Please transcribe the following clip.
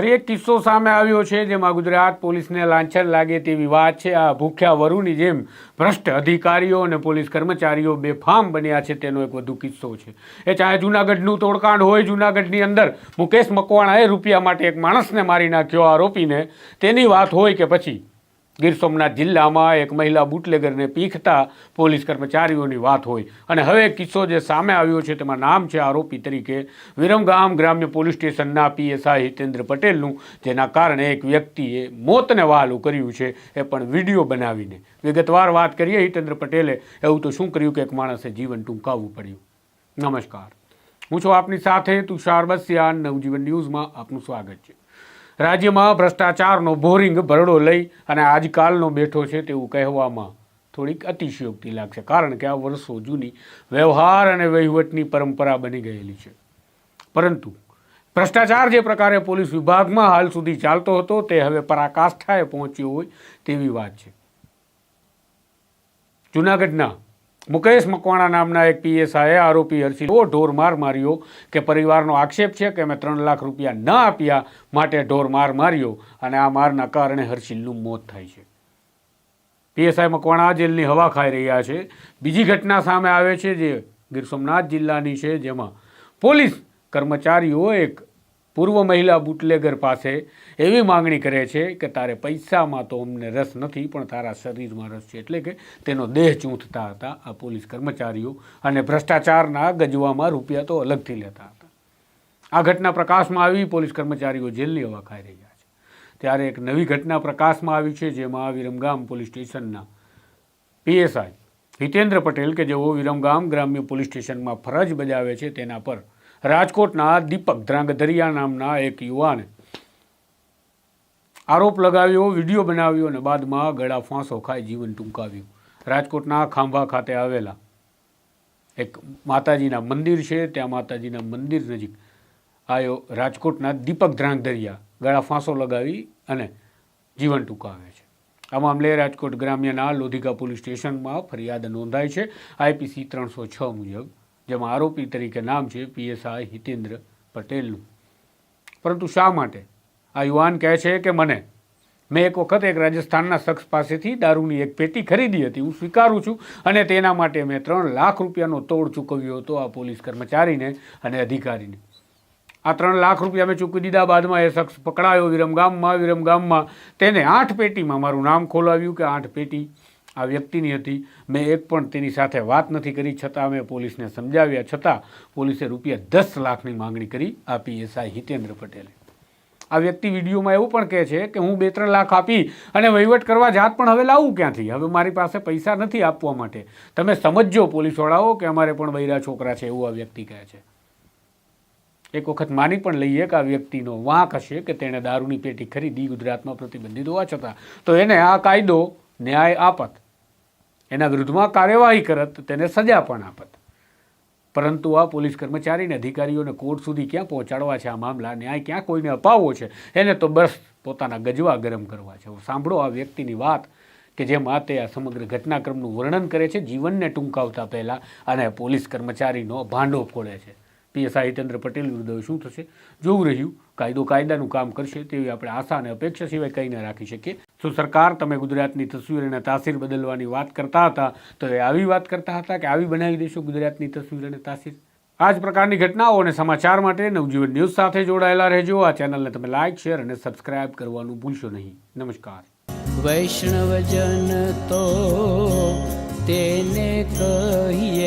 ફરી એક કિસ્સો સામે આવ્યો છે, જેમાં ગુજરાત પોલીસને લાંછન લાગે તેવી વાત છે. આ ભૂખ્યા વરુની જેમ ભ્રષ્ટ અધિકારીઓ અને પોલીસ કર્મચારીઓ બેફામ બન્યા છે, તેનો એક વધુ કિસ્સો છે. એ ચાહે જૂનાગઢનું તોડકાંડ હોય, જૂનાગઢની અંદર મુકેશ મકવાણાએ રૂપિયા માટે એક માણસને મારી નાખ્યો આરોપીને. તેની વાત હોય કે પછી ગીર સોમનાથ જિલ્લામાં એક મહિલા બુટલેગરને પીખતા પોલીસ કર્મચારીઓની વાત હોય. અને હવે કિસ્સો જે સામે આવ્યો છે, તેમાં નામ છે આરોપી તરીકે વિરમગામ ગ્રામ્ય પોલીસ સ્ટેશનના પીએસઆઈ હિતેન્દ્ર પટેલનું, જેના કારણે એક વ્યક્તિએ મોતને વહાલું કર્યું છે, એ પણ વીડિયો બનાવીને. વિગતવાર વાત કરીએ હિતેન્દ્ર પટેલે, એવું તો શું કર્યું કે એક માણસે જીવન ટૂંકાવવું પડ્યું? નમસ્કાર. હું છું આપની સાથે તુષાર બસિયા નવજીવન ન્યૂઝમાં આપનું સ્વાગત છે. રાજ્યમાં ભ્રષ્ટાચારનો બોરિંગ ભરડો લઈ અને આજકાલનો બેઠો છે તેવું કહેવામાં થોડીક અતિશયોક્તિ લાગશે. કારણ કે આ વર્ષો જૂની વ્યવહાર અને વહીવટની પરંપરા બની ગયેલી છે. પરંતુ ભ્રષ્ટાચાર જે પ્રકારે પોલીસ વિભાગમાં હાલ સુધી ચાલતો હતો તે હવે પરાકાષ્ઠાએ પહોંચ્યો હોય તેવી વાત છે. જૂનાગઢના મુકેશ મકવાણા નામના એક પીએસઆઈએ આરોપી હર્ષિલ એવો ઢોર માર માર્યો કે પરિવારનો આક્ષેપ છે કે મેં ત્રણ લાખ રૂપિયા ન આપ્યા માટે ઢોર માર માર્યો અને આ મારના કારણે હર્ષિલનું મોત થાય છે. પીએસઆઈ મકવાણા જેલની હવા ખાઈ રહ્યા છે. બીજી ઘટના સામે આવે છે જે ગીર સોમનાથ જિલ્લાની છે, જેમાં પોલીસ કર્મચારીઓ એક પૂર્વ મહિલા બુટલેગર પાસે એવી માંગણી કરે છે કે તારે પૈસામાં તો અમને રસ નથી, પણ તારા શરીરમાં રસ છે એટલે કે તેનો દેહ ચૂંથતા હતા આ પોલીસ કર્મચારીઓ અને ભ્રષ્ટાચારના ગજવામાં રૂપિયા તો અલગથી લેતા હતા. આ ઘટના પ્રકાશમાં આવી, પોલીસ કર્મચારીઓ જેલની હવા ખાઈ રહ્યા છે. ત્યારે એક નવી ઘટના પ્રકાશમાં આવી છે, જેમાં વિરમગામ પોલીસ સ્ટેશનના પીએસઆઈ હિતેન્દ્ર પટેલ કે જેઓ વિરમગામ ગ્રામ્ય પોલીસ સ્ટેશનમાં ફરજ બજાવે છે, તેના પર રાજકોટના દીપક ધ્રાંગધરિયા નામના એક યુવાને આરોપ લગાવ્યો, વીડિયો બનાવ્યો અને બાદમાં ગળા ફાંસો ખાઈ જીવન ટૂંકાવ્યું. રાજકોટના ખાંભા ખાતે આવેલા એક માતાજીના મંદિર છે, ત્યાં માતાજીના મંદિર નજીક આયો રાજકોટના દીપક ધ્રાંગધરિયા. ગળા ફાંસો લગાવી અને જીવન ટૂંકાવે છે. આ મામલે રાજકોટ ગ્રામ્યના લોધિકા પોલીસ સ્ટેશનમાં ફરિયાદ નોંધાઈ છે. આઈપીસી ત્રણસો છ મુજબ જેમાં આરોપી તરીકે નામ છે પીએસઆઈ હિતેન્દ્ર પટેલનું. પરંતુ શા માટે? આ યુવાન કહે છે કે મને, મેં એક વખત એક રાજસ્થાનના શખ્સ પાસેથી દારૂની એક પેટી ખરીદી હતી, હું સ્વીકારું છું અને તેના માટે મેં ત્રણ લાખ રૂપિયાનો તોડ ચૂકવ્યો હતો આ પોલીસ કર્મચારીને અને અધિકારીને. આ ત્રણ લાખ રૂપિયા મેં ચૂકવી દીધા, બાદમાં એ શખ્સ પકડાયો વિરમગામમાં વિરમગામમાં તેને આઠ પેટીમાં મારું નામ ખોલાવ્યું કે આઠ પેટી આ વ્યક્તિની હતી. મેં એક પણ તેની સાથે વાત નથી કરી, છતાં મેં પોલીસને સમજાવ્યા. છતાં પોલીસે રૂપિયા દસ લાખની માંગણી કરી આપી એસઆઈ હિતેન્દ્ર પટેલે. આ વ્યક્તિ વિડીયોમાં એવું પણ કહે છે કે હું બે ત્રણ લાખ આપી અને વહીવટ કરવા જાત પણ હવે લાવું ક્યાંથી? હવે મારી પાસે પૈસા નથી આપવા માટે. તમે સમજજો પોલીસવાળાઓ કે અમારે પણ બૈરા છોકરા છે એવું આ વ્યક્તિ કહે છે. એક વખત માની પણ લઈએ કે આ વ્યક્તિનો વાંક હશે કે તેણે દારૂની પેટી ખરીદી, ગુજરાતમાં પ્રતિબંધિત હોવા છતાં. તો એને આ કાયદો ન્યાય આપત. એના વિરુદ્ધમાં કાર્યવાહી કરત, તેને સજા પણ આપત. પરંતુ આ પોલીસ કર્મચારીને અધિકારીઓને કોર્ટ સુધી ક્યાં પહોંચાડવા છે આ મામલા? ન્યાય ક્યાં કોઈને અપાવવો છે? એને તો બસ પોતાના ગજવા ગરમ કરવા છે. સાંભળો આ વ્યક્તિની વાત કે જેમાં તે આ સમગ્ર ઘટનાક્રમનું વર્ણન કરે છે, જીવનને ટૂંકાવતા પહેલાં અને પોલીસ કર્મચારીનો ભાંડો ફોડે છે. પીએસઆઈ હિતેન્દ્ર પટેલ વિરુદ્ધ શું થશે? જોવું રહ્યું. કાયદો કાયદાનું કામ કરશે તેવી આપણે આશા અને અપેક્ષા સિવાય કંઈ ન રાખી શકીએ. શું સરકાર તમે ગુજરાતની તસવીર અને તાસીર બદલવાની વાત કરતા હતા, તો એ આવી વાત કરતા હતા કે આવી બનાવી દેશો ગુજરાતની તસવીર અને તાસીર? આ જ પ્રકારની ઘટનાઓ અને સમાચાર માટે નવજીવન ન્યૂઝ સાથે જોડાયેલા રહેજો. આ ચેનલને તમે લાઇક શેર અને સબસ્ક્રાઇબ કરવાનું ભૂલશો નહીં. નમસ્કાર. વૈષ્ણવજન તો તેને કહીએ